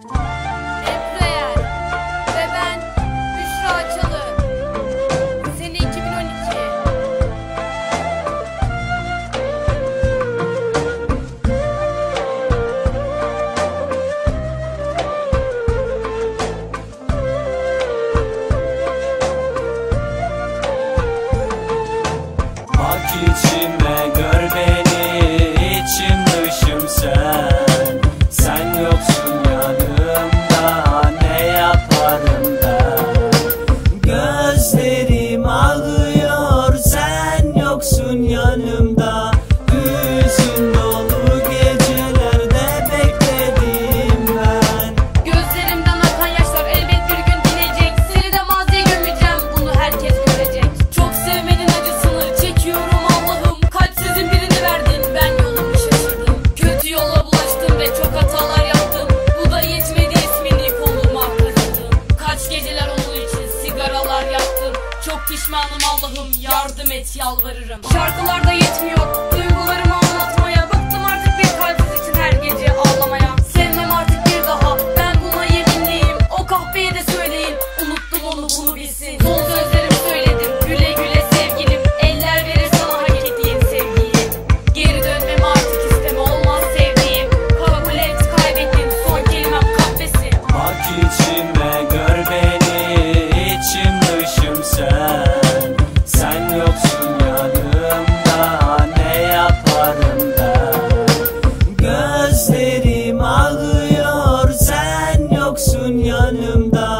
you yanım. Pişmanım Allah'ım yardım et yalvarırım. Şarkılarda yetmiyor duygularım Yüreğim ağlıyor sen yoksun yanımda.